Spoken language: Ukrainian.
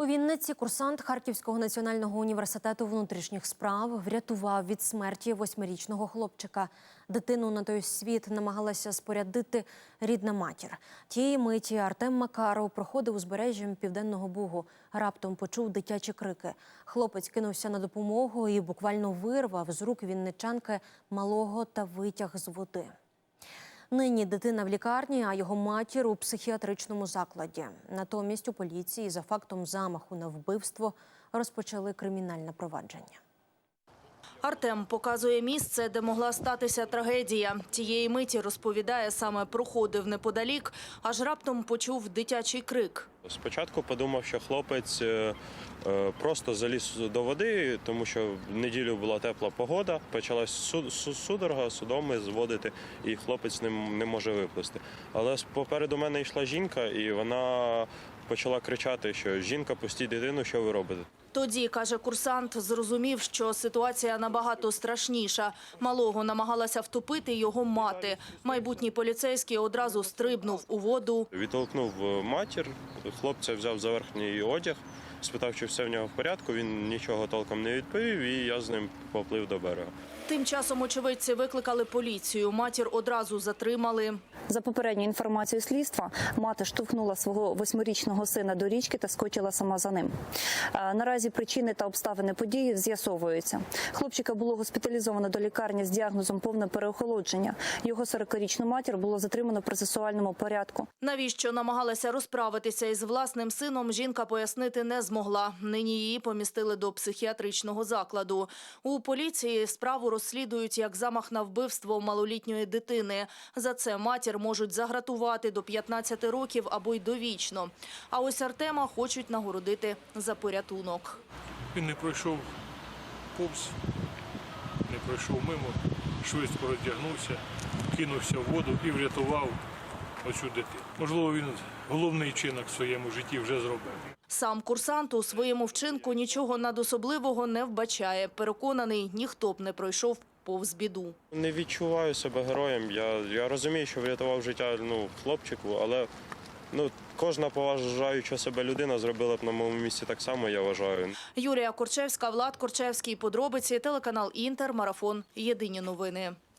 У Вінниці курсант Харківського національного університету внутрішніх справ врятував від смерті восьмирічного хлопчика. Дитину на той світ намагалася спорядити рідна матір. Тієї миті Артем Макаров проходив узбережжям Південного Бугу. Раптом почув дитячі крики. Хлопець кинувся на допомогу і буквально вирвав з рук вінничанки малого та витяг з води. Нині дитина в лікарні, а його матір у психіатричному закладі. Натомість у поліції за фактом замаху на вбивство розпочали кримінальне провадження. Артем показує місце, де могла статися трагедія. Тієї миті розповідає, саме проходив неподалік, аж раптом почув дитячий крик. Спочатку подумав, що хлопець е, е, просто заліз до води, тому що в неділю була тепла погода. Почалась су- су- судорога, судоми зводити, і хлопець не, може виплисти. Але попереду мене йшла жінка, і вона почала кричати, що жінка, пустіть дитину, що ви робите? Тоді, каже курсант, зрозумів, що ситуація набагато страшніша. Малого намагалася втопити його мати. Майбутній поліцейський одразу стрибнув у воду. Відтолкнув е, матір, хлопця взяв за верхній одяг, спитав, чи все в нього в порядку. Він нічого толком не відповів, і я з ним поплив до берега. Тим часом очевидці викликали поліцію. Матір одразу затримали. За попередньою інформацією слідства, мати штовхнула свого восьмирічного сина до річки та скочила сама за ним. Е, Наразі причини та обставини події з'ясовуються. Хлопчика було госпіталізовано до лікарні з діагнозом повне переохолодження. Його 40-річну матір було затримано в процесуальному порядку. Навіщо намагалася розправитися із власним сином, жінка пояснити не змогла. Нині її помістили до психіатричного закладу. У поліції справу розслідують як замах на вбивство малолітньої дитини. За це матір можуть загратувати до 15 років або й довічно. А ось Артема хочуть нагородити за порятунок. Він не пройшов повз, не пройшов мимо, швидко роздягнувся, кинувся в воду і врятував оцю дитину. Можливо, він головний чинок в своєму житті вже зробив. Сам курсант у своєму вчинку нічого надособливого не вбачає. Переконаний, ніхто б не пройшов повз біду. Не відчуваю себе героєм. Я, я розумію, що врятував життя ну, хлопчику, але ну, кожна поважаюча себе людина зробила б на моєму місці так само, я вважаю. Юрія Корчевська, Влад Корчевський. Подробиці, телеканал Інтер, Марафон. Єдині новини.